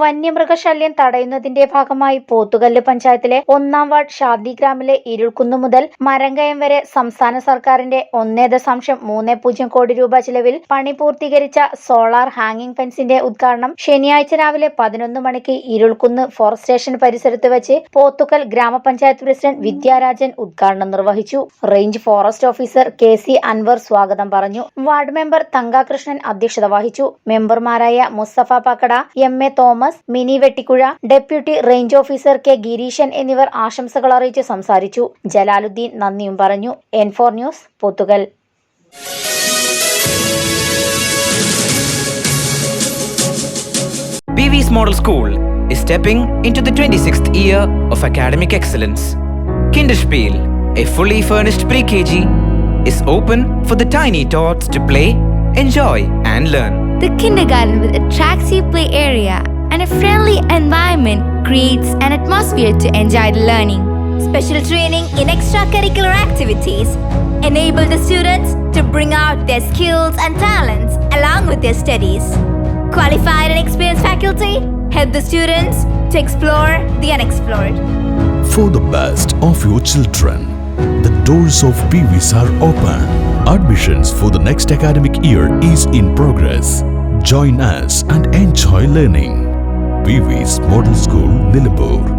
വന്യമൃഗശല്യം തടയുന്നതിന്റെ ഭാഗമായി പോത്തുകല്ല് പഞ്ചായത്തിലെ ഒന്നാം വാർഡ് ഷാദിഗ്രാമിലെ ഇരുൾക്കുന്ന് മുതൽ മരങ്കയം വരെ സംസ്ഥാന സർക്കാരിന്റെ ഒന്നേ ദശാംശം മൂന്ന് പൂജ്യം കോടി രൂപ ചിലവിൽ പണി പൂർത്തീകരിച്ച സോളാർ ഹാങ്ങിംഗ് ഫെൻസിന്റെ ഉദ്ഘാടനം ശനിയാഴ്ച രാവിലെ പതിനൊന്ന് മണിക്ക് ഇരുൾക്കുന്ന് ഫോറസ്റ്റ് സ്റ്റേഷൻ പരിസരത്ത് വെച്ച് പോത്തുക്കൽ ഗ്രാമപഞ്ചായത്ത് പ്രസിഡന്റ് വിദ്യാരാജൻ ഉദ്ഘാടനം നിർവഹിച്ചു. Range forest officer K C Anwar സ്വാഗതം പറഞ്ഞു. വാർഡ് മെമ്പർ തങ്കാകൃഷ്ണൻ അധ്യക്ഷത വഹിച്ചു. മെമ്പർമാരായ Musthafa Pakkada M A Thomas Mini Vettikkuzha deputy range officer K Gireeshan എന്നിവർ ആശംസകൾ അറിയിച്ച് സംസാരിച്ചു ജലാലുദ്ദീൻ നന്ദിയും പറഞ്ഞു N four news Pothukal PV's Model School is stepping into the 26th year of academic excellence. Kinderspiel, a fully furnished pre KG, is open for the tiny tots to play, enjoy, and learn. The kindergarten with attractive play area and a friendly environment creates an atmosphere to enjoy the learning. Special training in extracurricular activities enable the students to bring out their skills and talents along with their studies. Qualified and experienced faculty help the students to explore the unexplored. For the best of your children, the doors of PVs are open. Admissions for the next academic year is in progress. Join us and enjoy learning. Model School, Nilambur.